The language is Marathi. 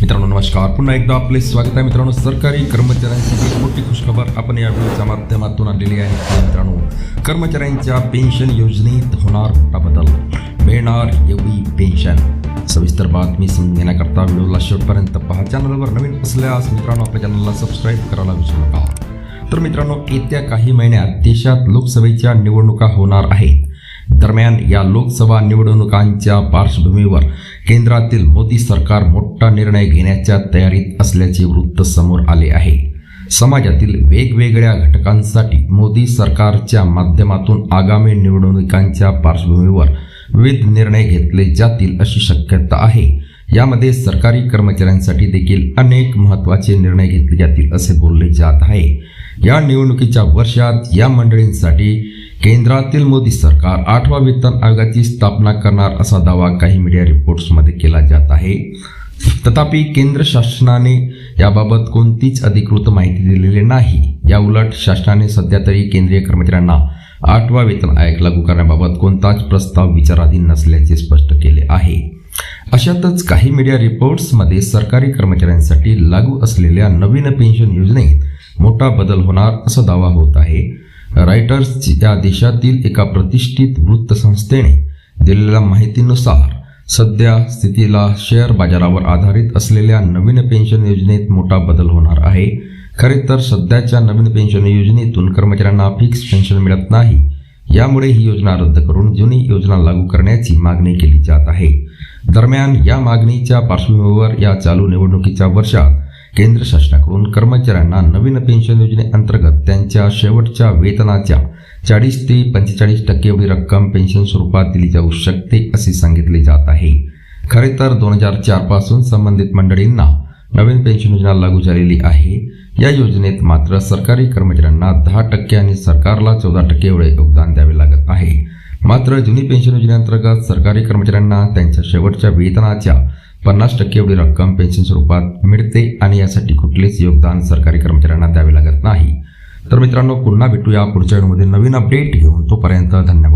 मित्रांनो नमस्कार. पुन्हा एकदा आपले स्वागत आहे मित्रांनो. सरकारी कर्मचाऱ्यांची एक मोठी खुशखबर आपण या व्हिडिओच्या माध्यमातून आणलेली आहे. मित्रांनो कर्मचाऱ्यांच्या पेन्शन योजनेत होणार मोठा बदल. मिळणार एवढी पेन्शन. सविस्तर बातमी समजून घेण्याकरता व्हिडिओला शेवटपर्यंत पहा. चॅनलवर नवीन असल्यास मित्रांनो आपल्या चॅनलला सबस्क्राईब करायला विसरू नका. तर मित्रांनो येत्या काही महिन्यात देशात लोकसभेच्या निवडणुका होणार आहेत. दरम्यान या लोकसभा निवडणुकांच्या पार्श्वभूमीवर केंद्रातील मोदी सरकार मोठा निर्णय घेण्याच्या तयारीत असल्याचे वृत्त समोर आले आहे. समाजातील वेगवेगळ्या घटकांसाठी मोदी सरकारच्या माध्यमातून आगामी निवडणुकांच्या पार्श्वभूमीवर विविध निर्णय घेतले जातील अशी शक्यता आहे. यामध्ये सरकारी कर्मचाऱ्यांसाठी देखील अनेक महत्त्वाचे निर्णय घेतले जातील असे बोलले जात आहे. या निवडणुकीच्या वर्षात या मंडळींसाठी केंद्रातील मोदी सरकार आठवा वेतन आयोगाची स्थापना करणार असा दावा काही मीडिया रिपोर्ट्समध्ये केला जात आहे. तथापि केंद्र शासनाने याबाबत कोणतीच अधिकृत माहिती दिलेली नाही. या उलट शासनाने सध्या तरी केंद्रीय कर्मचाऱ्यांना आठवा वेतन आयोग लागू करण्याबाबत कोणताच प्रस्ताव विचाराधीन नसल्याचे स्पष्ट केले आहे. अशातच काही मीडिया रिपोर्ट्समध्ये सरकारी कर्मचाऱ्यांसाठी लागू असलेल्या नवीन पेन्शन योजनेत मोठा बदल होणार असा दावा होत आहे. रायटर्स या देशातील एका प्रतिष्ठित वृत्तसंस्थेने दिलेल्या माहितीनुसार सध्या स्थितीला शेअर बाजारावर आधारित असलेल्या नवीन पेन्शन योजनेत मोठा बदल होणार आहे. खरे तर सध्याच्या नवीन पेन्शन योजनेतून कर्मचाऱ्यांना फिक्स पेन्शन मिळत नाही. यामुळे ही योजना रद्द करून जुनी योजना लागू करण्याची मागणी केली जात आहे. दरम्यान या मागणीच्या पार्श्वभूमीवर या चालू निवडणुकीच्या वर्षात केंद्र शासनाकडून कर्मचाऱ्यांना नवीन पेन्शन योजनेअंतर्गत त्यांच्या शेवटच्या वेतनाच्या चाळीस ते पंचेचाळीस टक्के एवढी रक्कम पेन्शन स्वरूपात दिली जाऊ शकते असे सांगितले जात आहे. खरे तर दोन हजार चारपासून संबंधित मंडळींना नवीन पेन्शन योजना लागू झालेली आहे. या योजनेत मात्र सरकारी कर्मचाऱ्यांना दहा टक्के आणि सरकारला चौदा टक्के एवढे योगदान द्यावे लागत आहे. मात्र जुनी पेन्शन योजनेअंतर्गत सरकारी कर्मचाऱ्यांना त्यांच्या शेवटच्या वेतनाच्या पन्नास टक्के एवढी रक्कम पेन्शन स्वरूपात मिळते आणि यासाठी कुठलेच योगदान सरकारी कर्मचाऱ्यांना द्यावे लागत नाही. तर मित्रांनो पुन्हा भेटूया पुढच्या व्हिडिओमध्ये. नवीन अपडेट घेऊन तोपर्यंत धन्यवाद.